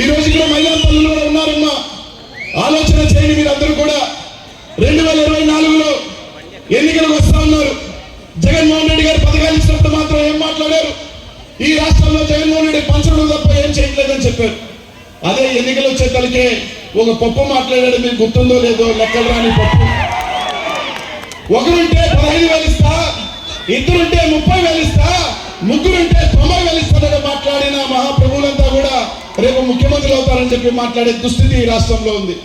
ఈ రోజు ఇక్కడ మహిళా తల్లులు కూడా ఉన్నారమ్మా. ఆలోచన చేయండి మీరందరూ కూడా. రెండు వేల ఇరవై నాలుగులో ఎన్నికలకు వస్తా ఉన్నారు. జగన్మోహన్ రెడ్డి గారు పథకాలు ఇచ్చినప్పుడు మాత్రం ఏం మాట్లాడారు? ఈ రాష్ట్రంలో జగన్మోహన్ రెడ్డి పంచడం తప్ప ఏం చేయట్లేదని చెప్పారు. అదే ఎన్నికలు వచ్చే ఒక పప్పు మాట్లాడాడు మీకు గుర్తుందో లేదో లెక్కలు రాని పప్పు. ఒకరుంటే పదహైదు వేలు ఇస్తా ఇద్దరుంటే ముప్పై వేలు ఇస్తా ముగ్గురుంటే తొంభై వేలు ఇస్తానని మాట్లాడిన మహాప్రభువులంతా కూడా రేపు ముఖ్యమంత్రులు అవుతారని చెప్పి మాట్లాడే దుస్థితి ఈ రాష్ట్రంలో ఉంది.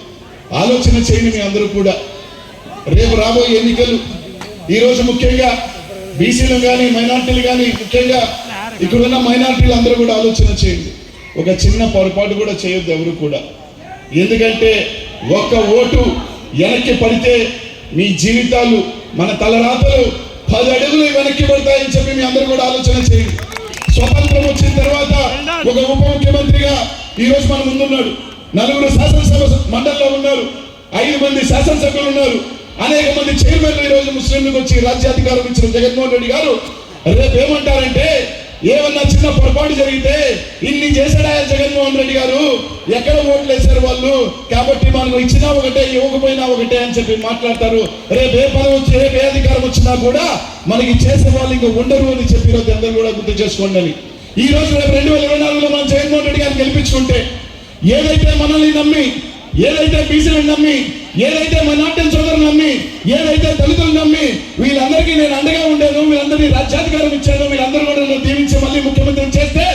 ఆలోచన చేయండి మీ అందరూ కూడా. రేపు రాబోయే ఎన్నికలు. ఈ రోజు ముఖ్యంగా బీసీలు కానీ మైనార్టీలు కానీ ముఖ్యంగా ఇక్కడున్న మైనార్టీలు అందరూ కూడా ఆలోచన చేయండి. ఒక చిన్న పొరపాటు కూడా చేయొద్దు ఎవరు కూడా. ఎందుకంటే ఒక్క ఓటు వెనక్కి పడితే మీ జీవితాలు మన తలరాతలు పది అడుగులు వెనక్కి పడతాయని చెప్పి మీ అందరూ కూడా ఆలోచన చేయండి. స్వతంత్రం వచ్చిన తర్వాత ఒక ఉప ముఖ్యమంత్రిగా ఈ రోజు మన ముందున్నాడు. నలుగురు శాసనసభ మండలిలో ఉన్నారు. ఐదు మంది శాసనసభ్యులు ఉన్నారు. అనేక మంది చైర్మన్లు ఈ రోజు ముస్లింలకు వచ్చి రాజ్యాధికారం ఇచ్చిన జగన్మోహన్ రెడ్డి గారు రేపు ఏమంటారంటే ఏమన్నా చిన్న పొరపాటు జరిగితే ఇన్ని చేశాడా జగన్మోహన్ రెడ్డి గారు? ఎక్కడ ఓట్లు వేశారు వాళ్ళు? కాబట్టి మనకు ఇచ్చినా ఒకటే ఇవ్వకపోయినా ఒకటే అని చెప్పి మాట్లాడతారు. రేపు ఏ పదవి వచ్చి రేపు ఏ అధికారం వచ్చినా కూడా మనకి చేసే వాళ్ళు ఇంకా ఉండరు అని చెప్పి ఈరోజు అందరూ కూడా గుర్తు చేసుకోండి అని. ఈ రోజు రేపు రెండు వేల ఇరవై నాలుగులో మనం జగన్మోహన్ రెడ్డి గారిని గెలిపించుకుంటే ఏదైతే మనల్ని నమ్మి ఏదైతే బీసీలను నమ్మి ఏదైతే మన నాట్యం సోదరులు నమ్మి ఏదైతే దళితులు నమ్మి వీళ్ళందరికీ నేను అండగా ఉండేను వీళ్ళందరినీ రాజ్యాధికారం ఇచ్చాను వీళ్ళందరూ కూడా నన్ను దీవించి మళ్ళీ ముఖ్యమంత్రి చేస్తే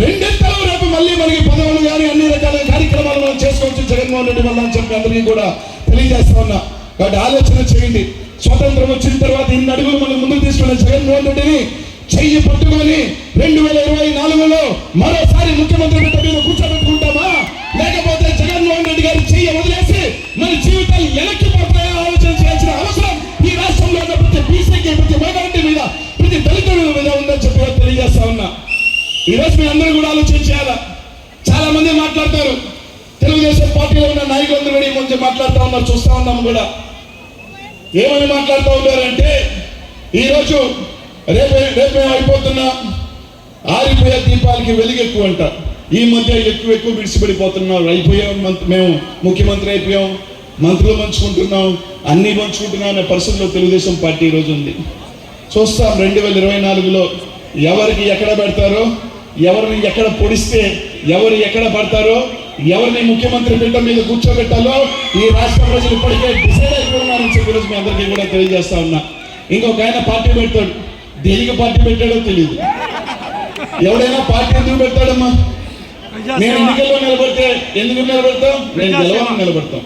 రెండెత్తలు రేపు మళ్ళీ మనకి పదవులు కానీ అన్ని రకాల కార్యక్రమాలు మనం చేసుకోవచ్చు. జగన్మోహన్ రెడ్డి వల్ల అని చెప్పి అందరికీ కూడా తెలియజేస్తా ఉన్నా. కాబట్టి ఆలోచన చేయండి. స్వతంత్రం వచ్చిన తర్వాత ఇన్ని అడుగులు మనం ముందుకు తీసుకున్న జగన్మోహన్ రెడ్డిని చెయ్యి పట్టుకొని రెండు వేల ఇరవై నాలుగులో మరోసారి ముఖ్యమంత్రి మీద కూర్చోబెట్టుకుంటామా? లేకపోతే రెడ్డి గారి వదిలేసి మన జీవితాలు వెనక్కి పడతాయో ఆలోచన చేయాల్సిన అవసరం ఈ రాష్ట్రంలో ఉన్న ప్రతి బీసీకి ప్రతి మైనారిటీ మీద ప్రతి దళితుల మీద ఉందని చెప్పి తెలియజేస్తా ఉన్నా. ఈ రోజు మీ అందరూ కూడా ఆలోచన చేయాలా? చాలా మంది మాట్లాడతారు. తెలుగుదేశం పార్టీలో ఉన్న నాయకులందరూ కూడా ఈ మధ్య మాట్లాడుతూ ఉన్నారు చూస్తా ఉన్నాము కూడా. ఏమని మాట్లాడుతూ ఉన్నారంటే ఈరోజు రేపే రేపే అయిపోతున్నా ఆరిపోయే దీపాలకి వెలుగెక్కువ అంటారు అంట. ఈ మధ్య ఎక్కువ ఎక్కువ విడిచిపడిపోతున్నాం. అయిపోయాం. మేము ముఖ్యమంత్రి అయిపోయాం. మంత్రులు పంచుకుంటున్నాం. అన్ని పంచుకుంటున్నాం అనే పరిస్థితిలో తెలుగుదేశం పార్టీ ఈ రోజు ఉంది. చూస్తాం రెండు వేల ఇరవై నాలుగులో ఎవరికి ఎక్కడ పెడతారో ఎవరిని ఎక్కడ పొడిస్తే ఎవరు ఎక్కడ పడతారో ఎవరిని ముఖ్యమంత్రి బిడ్డ మీద కూర్చోబెట్టాలో ఈ రాష్ట్ర ప్రజలు ఇప్పటికే డిసైడ్ అయిపోతున్నారని చెప్పి ఈరోజు మీ అందరికీ కూడా తెలియజేస్తా ఉన్నా. ఇంకొక ఆయన పార్టీ పెడతాడు. దేనికి పార్టీ పెట్టాడో తెలియదు ఎవడైనా పార్టీ ఎందుకు పెడతాడమ్మా? నేను ఎన్నికల్లో నిలబడితే ఎందుకు నిలబడతాం? నేను గెలవాలని నిలబడతాం.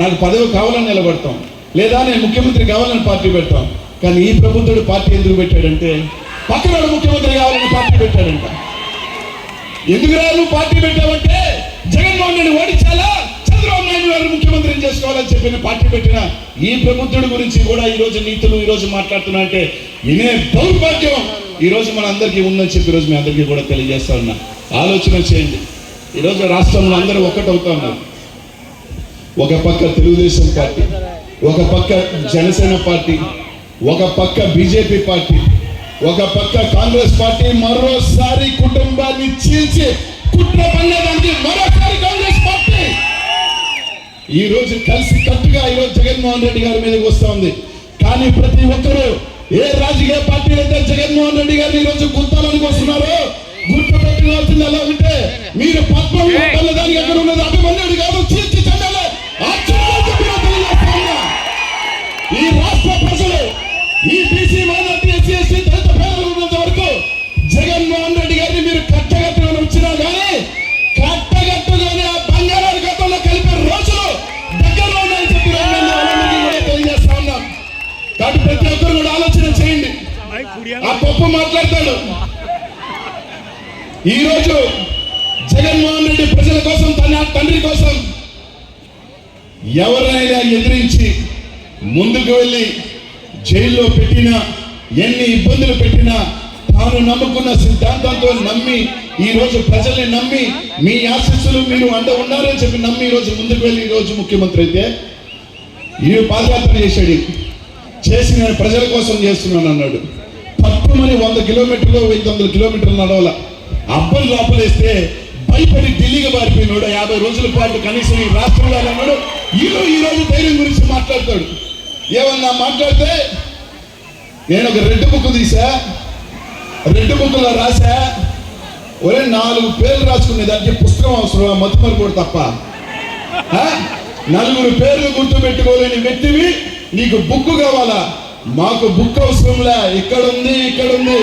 నాకు పదవి కావాలని నిలబడతాం. లేదా నేను ముఖ్యమంత్రి కావాలని పార్టీ పెడతాం. కానీ ఈ ప్రభుత్వుడు పార్టీ ఎందుకు పెట్టాడంటే పక్కన ముఖ్యమంత్రి కావాలని పార్టీ పెట్టాడంట. ఎందుకు రాదు? పార్టీ పెట్టావంటే జగన్మోహన్ రెడ్డి ఓడించాలా? చంద్రబాబు నాయుడు గారు ముఖ్యమంత్రిని చేసుకోవాలని చెప్పిన పార్టీ పెట్టిన ఈ ప్రభుత్వుడి గురించి కూడా ఈ రోజు నీతులు ఈ రోజు మాట్లాడుతున్నా అంటే వినే దౌర్భాగ్యం. ఈ రోజు మన అందరికీ ఉందని చెప్పి ఈ రోజు మీ అందరికీ కూడా తెలియజేస్తా ఉన్నా. ఆలోచన చేయండి. ఈ రోజు రాష్ట్రంలో అందరూ ఒక్కటవుతా ఉన్నారు ఒక పక్క తెలుగుదేశం పార్టీ ఒక పక్క జనసేన పార్టీ ఒక పక్క బీజేపీ పార్టీ ఒక పక్క కాంగ్రెస్ పార్టీ మరోసారి కుటుంబాన్ని చీల్చి కుట్ర పన్నేదానికి మరోసారి కాంగ్రెస్ పార్టీ. ఈ రోజు కలిసి కట్టుగా ఈ రోజు జగన్మోహన్ రెడ్డి గారి మీదకి వస్తూ ఉంది. కానీ ప్రతి ఒక్కరూ ఏ రాజకీయ పార్టీ అయితే జగన్మోహన్ రెడ్డి గారిని ఈరోజు గుర్తాలనుకొస్తున్నారో గుర్తాలని వస్తున్నారో గుర్తు పెట్టుకోవాల్సింది ఎలా ఉంటే మీరు పద్మం దానికి ఎక్కడ ఉన్నది అభిమన్యుడు కాదు తెలియజేస్తా ఉన్నా. ఈ రాష్ట్ర ప్రజలు ఈ బీసీ మైనార్టీ ఎస్సీ ఎస్టీ దళిత పేదలు ఉన్నంత వరకు జగన్మోహన్ రెడ్డి గారిని మీరు కట్టగట్టుకొని వచ్చినా కానీ కట్టగట్టుకొని ఆ బంగారాల గతంలో కలిపే రోజులు దగ్గరలో ఉన్నాయని చెప్పి తెలియజేస్తా ఉన్నాం. కాబట్టి ప్రతి ఒక్కరు కూడా ఆలోచన చేయండి. ఆ పప్పు మాట్లాడతాడు. ఈ రోజు జగన్మోహన్ రెడ్డి ప్రజల కోసం తన తండ్రి కోసం ఎవరైనా ఎదిరించి ముందుకు వెళ్ళి జైల్లో పెట్టినా ఎన్ని ఇబ్బందులు పెట్టినా తాను నమ్ముకున్న సిద్ధాంతంతో నమ్మి ఈ రోజు ప్రజల్ని నమ్మి మీ ఆశీస్సులు మీరు అంట ఉన్నారని చెప్పి నమ్మి ఈ రోజు ముందుకు వెళ్ళి ఈ రోజు ముఖ్యమంత్రి అయితే ఈ పాదయాత్ర చేశాడు. చేసి నేను ప్రజల కోసం చేస్తున్నాను అన్నాడు. తప్పుమని వంద కిలోమీటర్లు ఐదు వందల కిలోమీటర్లు నడవాల? అబ్బలు లోపలేస్తే భయపడి ఢిల్లీగా మారిపోయినాడు. యాభై రోజుల పాటు కనీసం ఈ రాష్ట్రంలో అన్నాడు ఈలో ఈ రోజు ధైర్యం గురించి మాట్లాడతాడు. ఏమన్నా మాట్లాడితే నేను ఒక రెడ్ బుక్ తీసా. రెడ్ బుక్లో రాసా ఒరే నాలుగు పేర్లు రాసుకునే దానికి పుస్తకం అవసరం మతిమరుపుడు తప్ప. నలుగురు పేర్లు గుర్తుపెట్టుకోలేని వ్యక్తివి నీకు బుక్ కావాలా? మాకు బుక్ అవసరంలే? ఇక్కడ ఉంది ఇక్కడ ఉంది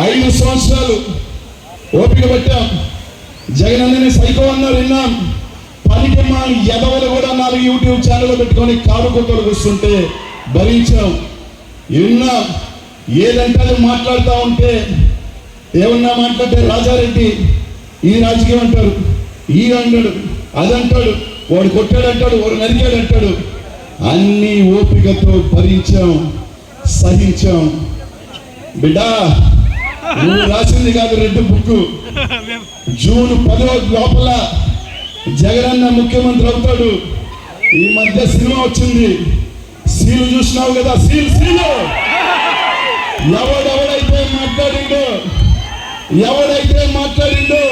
ఐదు సంవత్సరాలు ఓపిక పెట్టాం. జగన్ అన్నని సైకో అన్నారు విన్నాం. పనికి మా ఎదవలు కూడా నాలుగు యూట్యూబ్ ఛానల్ పెట్టుకొని కారు కుక్కలు కూర్చుంటే భరించాం. విన్నాం. ఏదంటే మాట్లాడుతూ ఉంటే ఏమన్నా మాట్లాడితే రాజారెడ్డి ఈ రాజకీయం అంటారు ఈ అంటాడు అది అంటాడు వాడు కొట్టాడంటాడు వాడు నరికాడంటాడు. అన్ని ఓపికతో భరించాం సహించాం. బిడ్డా నువ్వు రాసింది కాదు రెండు బుక్ జూన్ పదో లోపల జగనన్న ముఖ్యమంత్రి అవుతాడు. ఈ మధ్య సినిమా వచ్చింది. సీలు చూసినావు కదా? సీల్ సీలు ఎవడెవడైతే మాట్లాడిండో ఎవడైతే మాట్లాడిండో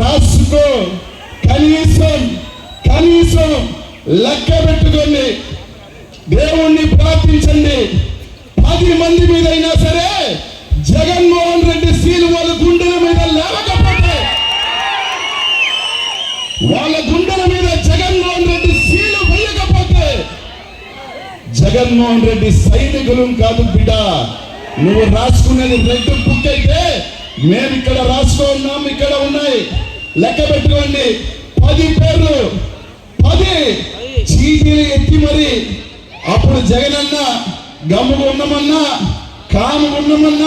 రాసుకో. కనీసం కనీసం లెక్క పెట్టుకోండి. దేవుణ్ణి ప్రార్థించండి. పది మంది మీదైనా సరే జగన్మోహన్ రెడ్డి సీలు వాళ్ళ గుండెల మీద లేవకపోతే వాళ్ళ గుండెల మీద జగన్మోహన్ రెడ్డి సీలు వేయకపోతే జగన్మోహన్ రెడ్డి సైనికులు కాదు బిడ్డ. నువ్వు రాసుకునేది రెడ్ బుక్ అయితే మేము ఇక్కడ రాసుకో ఉన్నాం ఇక్కడ ఉన్నాయి. లెక్క పెట్టుకోండి. పది పేర్లు. పది. చీటీలు ఎత్తి మరి. అప్పుడు జగనన్న గమ్ముగా ఉన్నామన్నా కాముగా ఉండమన్న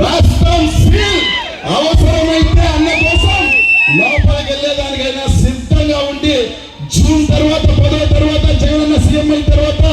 రాష్ట్రం సీల్ అవసరమైతే అన్న కోసం లోపలికి వెళ్ళేదానికైనా సిద్ధంగా ఉండి జూన్ తర్వాత పదో తర్వాత జగనన్న సీఎం అయిన తర్వాత